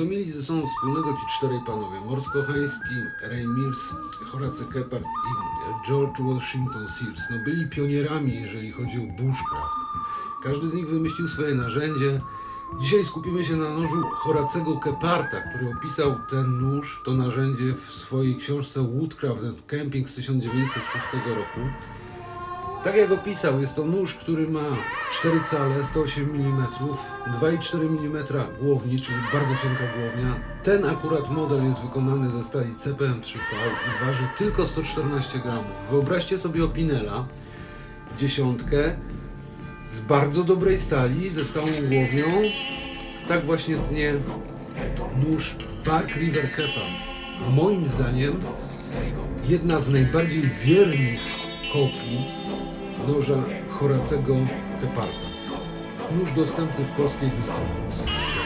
Co mieli ze sobą wspólnego ci czterej panowie? Morsko-Hański, Ray Mills, Horace Keppard i George Washington Sears. No byli pionierami, jeżeli chodzi o bushcraft. Każdy z nich wymyślił swoje narzędzie. Dzisiaj skupimy się na nożu Horacego Kepparta, który opisał ten nóż, to narzędzie w swojej książce Woodcraft and Camping z 1906 roku. Tak jak opisał, jest to nóż, który ma 4 cale, 108 mm, 2,4 mm głowni, czyli bardzo cienka głownia. Ten akurat model jest wykonany ze stali CPM3V i waży tylko 114 gramów. Wyobraźcie sobie Opinela, dziesiątkę, z bardzo dobrej stali, ze stałą głownią. Tak właśnie tnie nóż Bark River Kepan. Moim zdaniem jedna z najbardziej wiernych kopii noża Horacego Keparta. Nóż dostępny w polskiej dystrybucji.